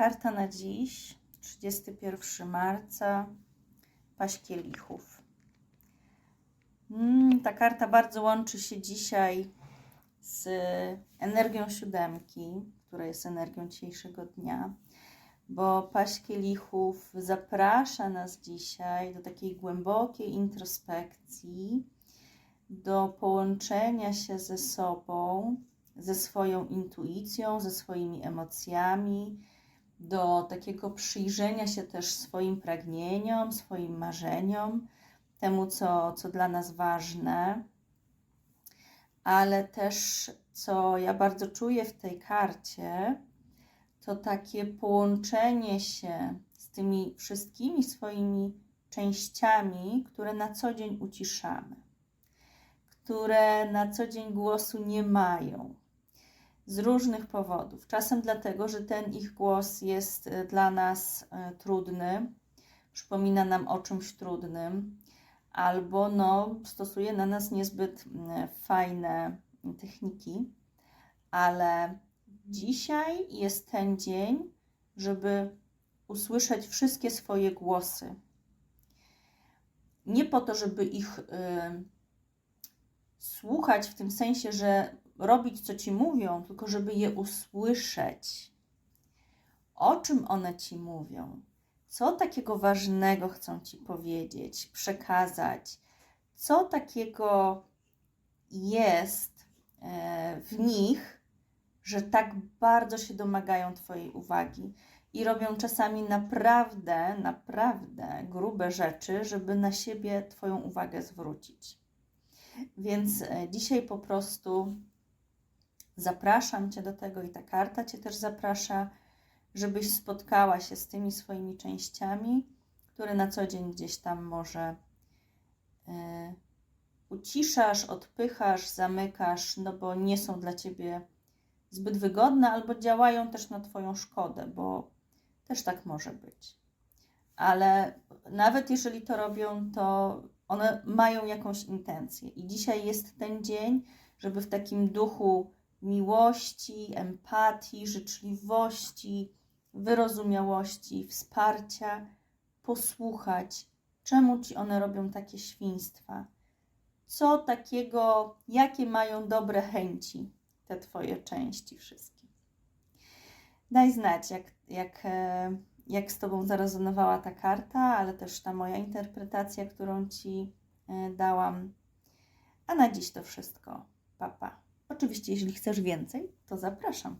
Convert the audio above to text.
Karta na dziś, 31 marca, paść kielichów. Mm, ta karta bardzo łączy się dzisiaj z energią siódemki, która jest energią dzisiejszego dnia, bo paść kielichów zaprasza nas dzisiaj do takiej głębokiej introspekcji, do połączenia się ze sobą, ze swoją intuicją, ze swoimi emocjami, do takiego przyjrzenia się też swoim pragnieniom, swoim marzeniom, temu, co, co dla nas ważne, ale też, co ja bardzo czuję w tej karcie, to takie połączenie się z tymi wszystkimi swoimi częściami, które na co dzień uciszamy, które na co dzień głosu nie mają, z różnych powodów. Czasem dlatego, że ten ich głos jest e, dla nas e, trudny, przypomina nam o czymś trudnym, albo no, stosuje na nas niezbyt fajne techniki, ale dzisiaj jest ten dzień, żeby usłyszeć wszystkie swoje głosy. Nie po to, żeby ich y, słuchać w tym sensie, że robić, co ci mówią, tylko żeby je usłyszeć. O czym one ci mówią? Co takiego ważnego chcą ci powiedzieć, przekazać? Co takiego jest e, w nich, że tak bardzo się domagają Twojej uwagi i robią czasami naprawdę, naprawdę grube rzeczy, żeby na siebie Twoją uwagę zwrócić. Więc e, dzisiaj po prostu Zapraszam Cię do tego i ta karta Cię też zaprasza, żebyś spotkała się z tymi swoimi częściami, które na co dzień gdzieś tam może y, uciszasz, odpychasz, zamykasz, no bo nie są dla Ciebie zbyt wygodne albo działają też na Twoją szkodę, bo też tak może być. Ale nawet jeżeli to robią, to one mają jakąś intencję. I dzisiaj jest ten dzień, żeby w takim duchu miłości, empatii, życzliwości, wyrozumiałości, wsparcia, posłuchać, czemu ci one robią takie świństwa, co takiego, jakie mają dobre chęci, te Twoje części wszystkie. Daj znać, jak, jak, e, jak z Tobą zarezonowała ta karta, ale też ta moja interpretacja, którą Ci e, dałam. A na dziś to wszystko. Papa. Pa. Oczywiście, jeśli chcesz więcej, to zapraszam.